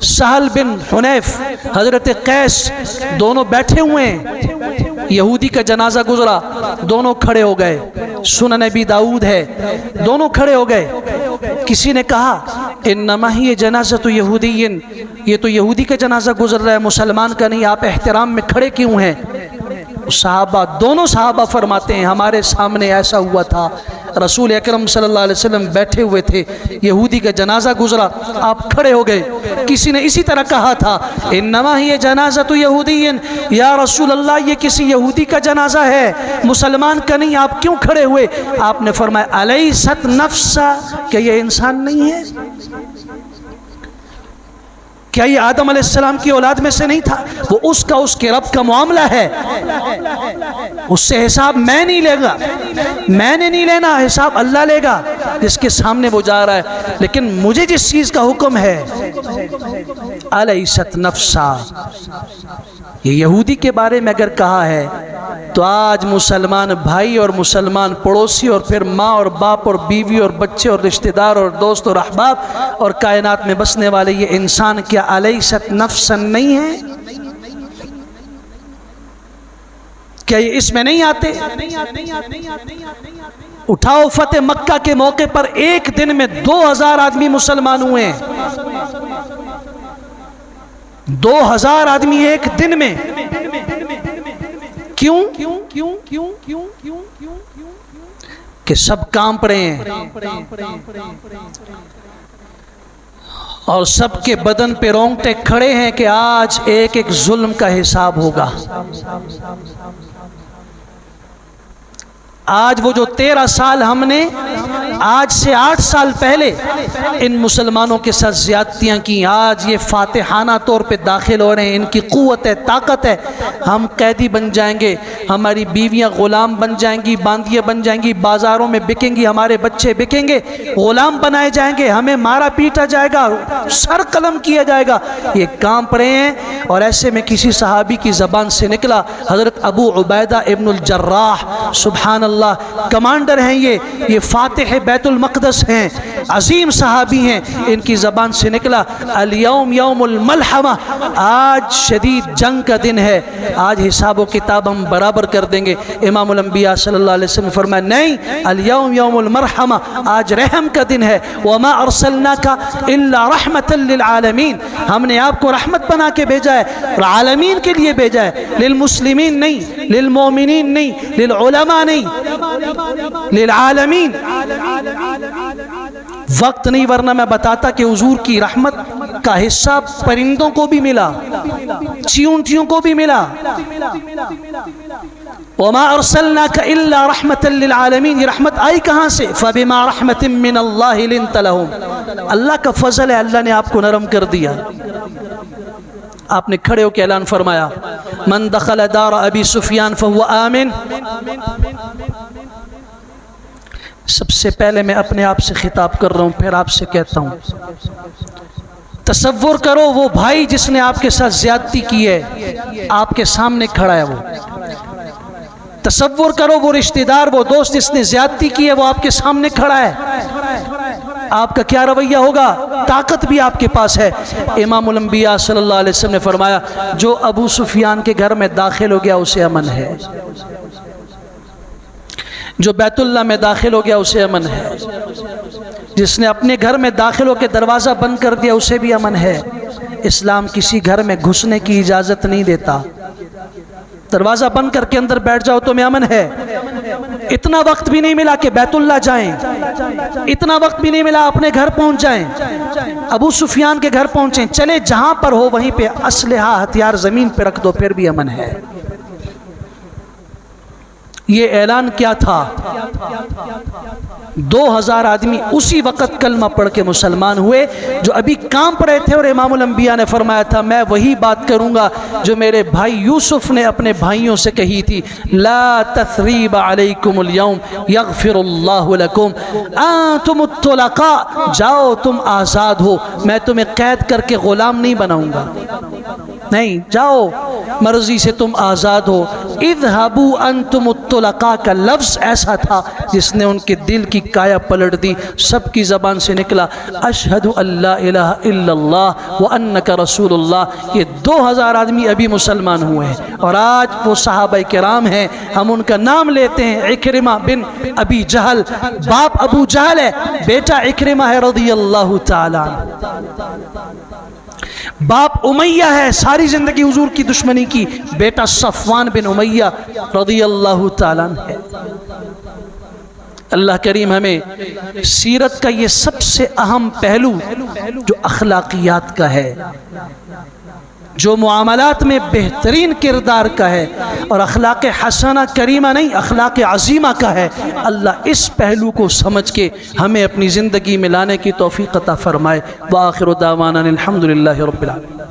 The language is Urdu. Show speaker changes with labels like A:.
A: سہل بن حنیف، حضرت قیس، دونوں بیٹھے ہوئے ہیں۔ یہودی کا جنازہ گزرا، دونوں کھڑے ہو گئے۔ سنن نبی داود ہے، دونوں کھڑے ہو گئے۔ کسی نے کہا، انما ہی یہ جنازہ تو یہودی یہ تو یہودی کا جنازہ گزر رہا ہے، مسلمان کا نہیں، آپ احترام میں کھڑے کیوں ہیں؟ صحابہ، دونوں صحابہ فرماتے ہیں، ہمارے سامنے ایسا ہوا تھا۔ رسول اکرم صلی اللہ علیہ وسلم بیٹھے ہوئے تھے۔ یہودی کا جنازہ گزرا۔ آپ کھڑے ہو گئے۔ کسی نے اسی طرح کہا تھا، انما ہی یہ جنازہ تو یہودی یا رسول اللہ، یہ کسی یہودی کا جنازہ ہے۔ مسلمان کا نہیں، آپ کیوں کھڑے ہوئے؟ آپ نے فرمایا علیہ ست نفسا، کہ یہ انسان نہیں ہے۔ کیا یہ آدم علیہ السلام کی اولاد میں سے نہیں تھا؟ وہ اس کا، اس کے رب کا معاملہ ہے۔ اس سے حساب میں نہیں لے گا۔ میں نے نہیں لینا، حساب اللہ لے گا۔ جس کے سامنے وہ جا رہا ہے۔ لیکن مجھے جس چیز کا حکم ہے علیست نفسا۔ یہ یہودی کے بارے میں اگر کہا ہے تو آج مسلمان بھائی اور مسلمان پڑوسی اور پھر ماں اور باپ اور بیوی اور بچے اور رشتہ دار اور دوست اور احباب اور کائنات میں بسنے والے یہ انسان کیا علیست نفسن نہیں ہے؟ کیا یہ اس میں نہیں آتے؟ اٹھاؤ فتح مکہ کے موقع پر ایک دن میں دو ہزار آدمی مسلمان ہوئے ہیں۔ دو ہزار آدمی ایک دن میں کیوں؟ کہ سب کام پڑے ہیں۔ اور سب کے بدن پہ رونگٹے کھڑے ہیں کہ آج ایک ایک ظلم کا حساب ہوگا۔ آج وہ جو تیرہ سال ہم نے آج سے آٹھ سال پہلے ان مسلمانوں کے ساتھ زیادتیاں کی آج یہ فاتحانہ طور پہ داخل ہو رہے ہیں، ان کی قوت ہے، طاقت ہے۔ ہم قیدی بن جائیں گے، ہماری بیویاں غلام بن جائیں گی، باندیاں بن جائیں گی، بازاروں میں بکیں گی، ہمارے بچے بکیں گے، غلام بنائے جائیں گے، ہمیں مارا پیٹا جائے گا، سر قلم کیا جائے گا۔ یہ کام پڑے ہیں اور ایسے میں کسی صحابی کی زبان سے نکلا، حضرت ابو عبیدہ ابن الجراح، سبحان اللہ اللہ، کمانڈر ہیں یہ یہ فاتح بیت المقدس ہیں، عظیم صحابی ہیں، ان کی زبان سے نکلا، الیوم یوم الملحمہ آج شدید جنگ کا دن ہے، آج حساب و کتاب ہم برابر کر دیں گے، امام الانبیاء صلی اللہ علیہ وسلم فرمایا، نہیں، الیوم یوم المرحمہ آج رحم کا دن ہے، وما ارسلناک الا رحمتا للعالمین ہم نے آپ کو رحمت بنا کے بھیجا ہے عالمین کے لیے بھیجا ہے، للمسلمین نہیں للمومنین نہیں، للعلماء نہیں للعالمین. وقت نہیں، ورنہ میں بتاتا کہ حضور کی رحمت کا حصہ پرندوں کو بھی ملا، چیونٹیوں کو بھی ملا۔ وما ارسلناك الا رحمتا للعالمین یہ رحمت آئی کہاں سے؟ فبما رحمت من اللہ لنت لهم۔ اللہ کا فضل ہے، اللہ نے آپ کو نرم کر دیا۔ آپ نے کھڑے ہو کے اعلان فرمایا، من دخل دار ابی سفیان فهو آمن۔ سب سے پہلے میں اپنے آپ سے خطاب کر رہا ہوں، پھر آپ سے کہتا ہوں۔ تصور کرو وہ بھائی جس نے آپ کے ساتھ زیادتی کی ہے، آپ کے سامنے کھڑا ہے وہ۔ تصور کرو وہ رشتہ دار وہ دوست جس نے زیادتی کی ہے، وہ آپ کے سامنے کھڑا ہے۔ آپ کا کیا رویہ ہوگا؟ طاقت بھی آپ کے پاس ہے۔ امام الانبیاء صلی اللہ علیہ وسلم نے فرمایا، جو ابو سفیان کے گھر میں داخل ہو گیا، اسے امن ہے۔ جو بیت اللہ میں داخل ہو گیا اسے امن ہے۔ جس نے اپنے گھر میں داخل ہو کے دروازہ بند کر دیا اسے بھی امن ہے۔ اسلام کسی گھر میں گھسنے کی اجازت نہیں دیتا۔ دروازہ بند کر کے اندر بیٹھ جاؤ تو میں امن ہے۔ اتنا وقت بھی نہیں ملا کہ بیت اللہ جائیں۔ اتنا وقت بھی نہیں ملا اپنے گھر پہنچ جائیں۔ ابو سفیان کے گھر پہنچیں۔ چلے جہاں پر ہو وہیں پہ اسلحہ ہتھیار زمین پہ رکھ دو، پھر بھی امن ہے۔ یہ اعلان کیا تھا؟ دو ہزار آدمی اسی وقت کلمہ پڑھ کے مسلمان ہوئے جو ابھی کام پڑے تھے اور امام الانبیاء نے فرمایا تھا، میں وہی بات کروں گا جو میرے بھائی یوسف نے اپنے بھائیوں سے کہی تھی۔ لا تثریب علیکم اليوم یغفر اللہ لکم۔ آنتم الطلقاء، جاؤ تم آزاد ہو۔ میں تمہیں قید کر کے غلام نہیں بناؤں گا۔ نہیں، جاؤ، مرضی سے تم آزاد ہو۔ اذهبوا انتم الطلقاء کا لفظ ایسا تھا جس نے ان کے دل کی کایا پلٹ دی، سب کی زبان سے نکلا۔ اشہد اللہ الہ الا اللہ وانک رسول اللہ۔ یہ دو ہزار آدمی ابھی مسلمان ہوئے ہیں۔ اور آج وہ صحابہ کرام ہیں۔ ہم ان کا نام لیتے ہیں اکرمہ بن ابی جہل۔ باپ ابو جہل ہے، بیٹا اکرمہ ہے رضی اللہ تعالی عنہ۔ باپ امیہ ہے، ساری زندگی حضور کی دشمنی کی۔ بیٹا صفوان بن امیہ رضی اللہ تعالیٰ عنہ ہے۔ اللہ کریم ہمیں سیرت کا یہ سب سے اہم پہلو جو اخلاقیات کا ہے۔ جو معاملات میں بہترین کردار کا ہے اور اخلاق حسنہ کریمہ نہیں، اخلاق عظیمہ کا ہے، اللہ اس پہلو کو سمجھ کے ہمیں اپنی زندگی میں لانے کی توفیق عطا فرمائے۔ وآخر دعوانا الحمدللہ رب العالمين